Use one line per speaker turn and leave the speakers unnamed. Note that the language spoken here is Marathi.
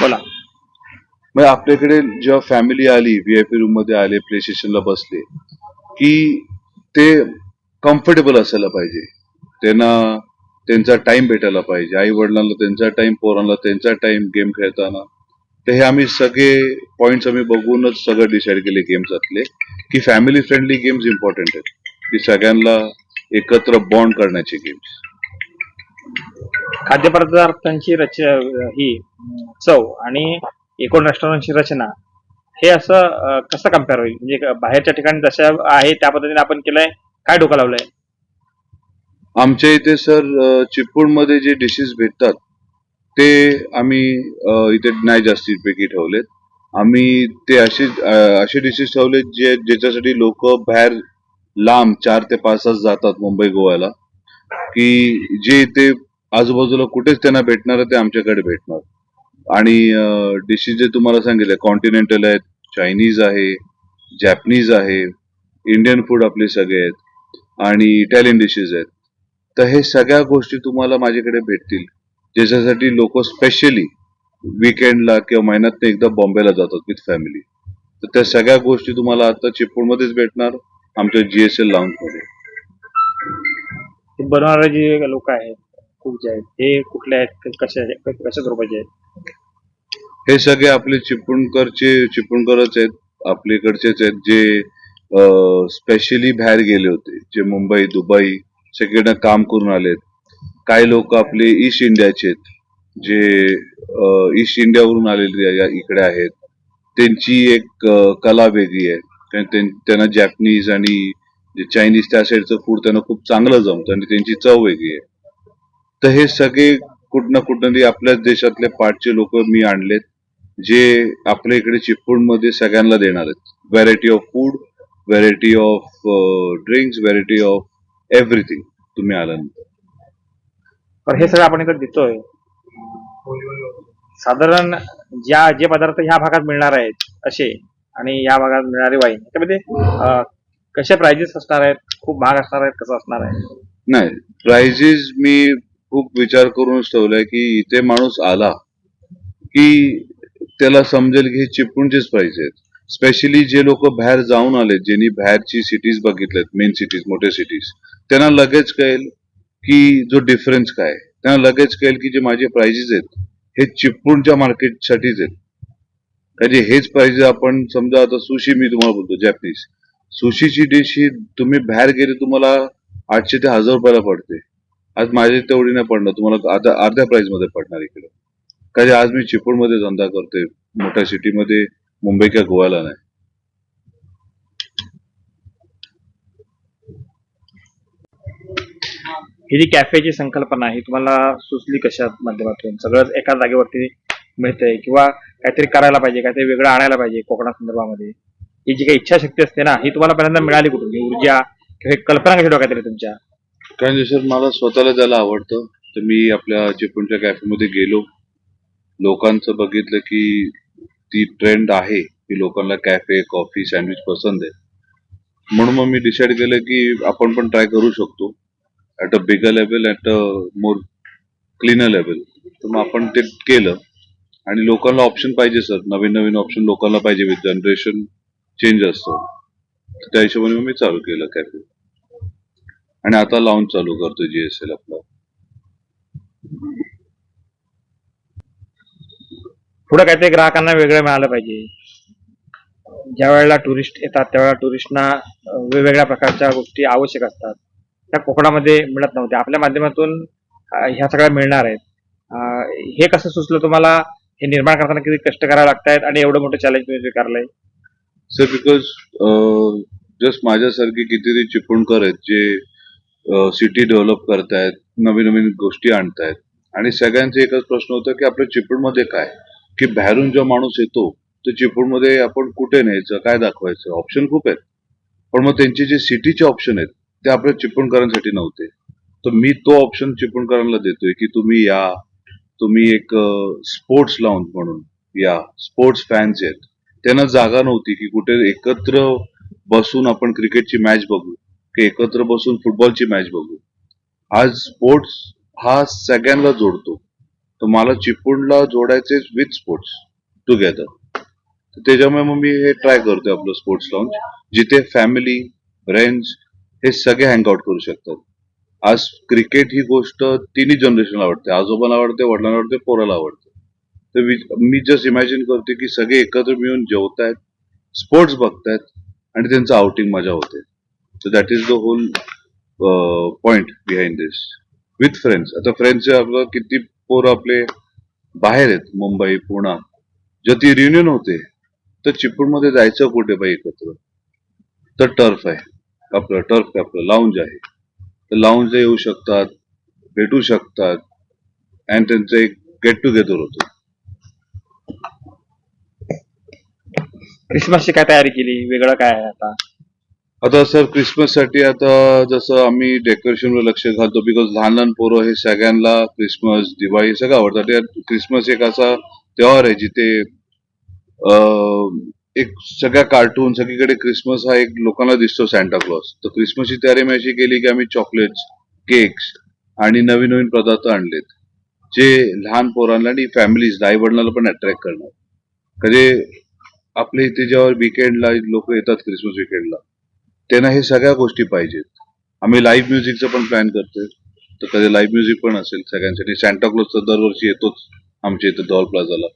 बोला.
म्हणजे आपल्याकडे जेव्हा फॅमिली आली व्हीआयपी रूममध्ये आले प्ले स्टेशनला बसले की ते कम्फर्टेबल असायला पाहिजे. त्यांना त्यांचा टाइम भेटायला पाहिजे. आई वडिलांना त्यांचा टाइम पोरांना त्यांचा टाइम गेम खेळताना. तर हे आम्ही सगळे पॉइंट्स आम्ही बघूनच सगळं डिसाईड केले गेम्सातले की फॅमिली फ्रेंडली गेम्स इम्पॉर्टंट आहेत. की सगळ्यांना एकत्र बॉन्ड करण्याचे गेम्स
खाद्यपदार्थांची रच ही चव आणि एकूण रेस्टॉरंटची रचना हे असं कसं कंपेअर होईल? म्हणजे बाहेरच्या ठिकाणी जशा आहे त्या पद्धतीने आपण केलंय काय डोकं लावलंय?
आमच्या इथे सर चिपळूणमध्ये जे डिशेस भेटतात ते आम्ही इथे नाही जास्तीपैकी ठेवलेत. आम्ही ते असे असे डिशेस ठेवलेत जे ज्याच्यासाठी लोक बाहेर लांब चार ते पाच तास जातात मुंबई गोव्याला की जे इथे आजूबाजूला कुठेच त्यांना भेटणार ते आमच्याकडे भेटणार. आणि डिशेस जे तुम्हाला सांगितले कॉन्टिनेंटल आहेत चायनीज आहे जॅपनीज आहे इंडियन फूड आपले सगळे आहेत आणि इटालियन डिशेस आहेत. तर हे सगळ्या गोष्टी तुम्हाला माझ्याकडे भेटतील. ज्याच्यासाठी लोक स्पेशली विकेंडला किंवा महिन्यात एकदा बॉम्बेला जातात विथ फॅमिली तर त्या सगळ्या गोष्टी तुम्हाला आता चिपळूणमध्येच भेटणार आमच्या जीएसएल
लाऊंजमध्ये बनवणारे जे लोक आहेत. खूप आहेत हे कुठले आहेत कशा कशा स्वरूपाचे आहेत?
हे सगळे आपले चिपळूणकरचे चिपळूणकरच आहेत आपल्याकडचेच आहेत जे स्पेशली बाहेर गेले होते जे मुंबई दुबई सगळीकडे काम करून आलेत. काही लोक आपले ईस्ट इंडियाचे आहेत जे ईस्ट इंडियावरून आलेले या- इकडे आहेत. त्यांची एक कला वेगळी आहे कारण त्यांना जॅपनीज आणि चायनीज त्या साईडचं फूड त्यांना खूप चांगलं जमतं आणि त्यांची चव वेगळी आहे. तर हे सगळे कुठं ना कुठं आपल्याच देशातले पाठचे लोक मी आणलेत जे आपल्या इकडे चिपळूणमध्ये सगळ्यांना देणार आहेत. Variety of food variety of drinks variety of everything तुम्ही आल्यानंतर.
पण हे सगळं आपण इकडे देतोय. साधारण ज्या जे पदार्थ ह्या भागात मिळणार आहेत असे आणि या भागात मिळणारे वाईन त्यामध्ये कशा प्राइजेस असणार आहेत खूप महाग असणार आहेत कसं असणार आहे?
नाही प्राइजेस मी खूप विचार करूनच ठेवलाय की इथे माणूस आला की त्याला समजेल की हे चिपळूणचेच पाहिजेत स्पेशली जे लोक बाहेर जाऊन आले ज्यांनी बाहेरची सिटीज बघितल्यात मेन सिटीज मोठ्या सिटीज त्यांना लगेच कळेल की जो डिफरन्स काय त्यांना लगेच कळेल की जे माझे प्राइजेस आहेत हे चिपळूणच्या मार्केटसाठीच आहेत. म्हणजे हेच प्राइजेस आपण समजा आता सुशी मी तुम्हाला बोलतो जॅपनीज सुशीची डिश ही तुम्ही बाहेर गेले तुम्हाला आठशे ते हजार रुपयाला पडते. आज माझी तेवढी नाही पडणार तुम्हाला अर्ध्या अर्ध्या प्राइसमध्ये पडणार इकडे. काय आज मी चिपळूणमध्ये धंदा करतोय मोठ्या सिटीमध्ये मुंबई किंवा गोव्याला नाही.
ही जी कॅफेची संकल्पना आहे ही तुम्हाला सुचली कशा माध्यमातून? सगळंच एका जागेवरती मिळतंय किंवा काहीतरी करायला पाहिजे काहीतरी वेगळं आणायला पाहिजे कोकणा संदर्भामध्ये. ही जी काही इच्छाशक्ती असते ना ही तुम्हाला पहिल्यांदा मिळाली कुठून? ऊर्जा किंवा कल्पना कशी डोक्यात तुमच्या?
कारण जसं मला स्वतःला जायला आवडतं. तर मी आपल्या चिपळूणच्या कॅफेमध्ये गेलो. लोकांचं बघितलं की ती ट्रेंड आहे की लोकांना कॅफे कॉफी सँडविच पसंत आहे. म्हणून मग मी डिसाईड केलं की आपण पण ट्राय करू शकतो. At a bigger level at a more cleaner level तर मग आपण ते केलं. आणि लोकांना ऑप्शन पाहिजे सर नवीन नवीन ऑप्शन लोकांना पाहिजे. विथ जनरेशन चेंज असतं. त्या हिशोबाने मग मी चालू केलं कॅफे आणि आता लावून चालू करतो जीएसएल आपला.
पुढे काहीतरी ग्राहकांना वेगळं मिळालं पाहिजे. ज्या वेळेला टुरिस्ट येतात त्यावेळेला टुरिस्टना वेगवेगळ्या प्रकारच्या गोष्टी आवश्यक असतात. त्या कोकणामध्ये मिळत नव्हत्या. आपल्या माध्यमातून ह्या सगळ्या मिळणार आहेत. हे कसं सुचलं तुम्हाला? हे निर्माण करताना किती कष्ट करावे लागतायत आणि एवढं मोठं चॅलेंज तुम्ही स्वीकारलंय?
सर बिकॉज जस्ट माझ्यासारखे कितीतरी चिपळूणकर आहेत जे सिटी डेव्हलप करतायत नवीन नवीन गोष्टी आणतायत. आणि सगळ्यांचा एकच प्रश्न होता की आपल्या चिपळूणमध्ये काय? की बाहेरून जो माणूस येतो तो चिपळूणमध्ये आपण कुठे न्यायचं? काय दाखवायचं? ऑप्शन खूप आहेत. पण मग त्यांचे जे सिटीचे ऑप्शन आहेत ते आपल्या चिपळूणकरांसाठी नव्हते. तर मी तो ऑप्शन चिपळूणकरांना देतोय की तुम्ही या. तुम्ही एक स्पोर्ट्स लाऊंज म्हणून या. स्पोर्ट्स फॅन्स आहेत. त्यांना जागा नव्हती की कुठे एकत्र बसून आपण क्रिकेटची मॅच बघू. की एकत्र बसून फुटबॉलची मॅच बघू. आज स्पोर्ट्स हा सगळ्यांना जोडतो. तर मला चिपळूणला जोडायचे विथ स्पोर्ट्स टुगेदर त्याच्यामुळे मग मी हे ट्राय करतोय आपलं स्पोर्ट्स लॉन्च जिथे फॅमिली फ्रेंड्स हे सगळे हँगआउट करू शकतात. आज क्रिकेट ही गोष्ट तिन्ही जनरेशनला आवडते. आजोबाला आवडते वडिलांना आवडते पोराला आवडते. तर मी जस्ट इमॅजिन करते की सगळे एकत्र मिळून जेवतायत स्पोर्ट्स बघतायत आणि त्यांचं आउटिंग मजा होते. So that is the whole point behind this with friends आता फ्रेंड्स आपलं किती पोरं आपले बाहेर आहेत मुंबई पुणा जर ती रियुनियन होते तर चिपळूणमध्ये जायचं कुठे बाई एकत्र तर टर्फ आहे आपलं टर्फ आपलं लाऊंज आहे तर लाऊंजला येऊ शकतात भेटू शकतात अँड त्यांचं एक गेट टुगेदर होतं
क्रिसमसची काय तयारी केली वेगळं काय आहे आता
आता सर क्रिसमससाठी आता जसं आम्ही डेकोरेशनवर लक्ष घालतो बिकॉज लहान लहान पोरं हे सगळ्यांना क्रिसमस दिवाळी सगळं आवडतात क्रिसमस एक असा त्योहार आहे जिथे एक सगळ्या कार्टून सगळीकडे क्रिसमस हा एक लोकांना दिसतो सॅन्टा क्लॉज तर क्रिसमसची तयारी मी अशी केली की आम्ही चॉकलेट्स केक्स आणि नवीन नवीन पदार्थ आणलेत जे लहान पोरांना आणि फॅमिलीज आई वडिलांना पण अट्रॅक्ट करणार. कधी आपल्या इथे जेव्हा विकेंडला लोक येतात क्रिसमस विकेंडला त्यांना हे सगळ्या गोष्टी पाहिजेत. आम्ही लाईव्ह म्युझिकचं पण प्लॅन करतोय. तर कधी लाईव्ह म्युझिक पण असेल सगळ्यांसाठी. सॅन्टाक्लॉज तर दरवर्षी येतोच आमच्या इथं डॉल प्लाझाला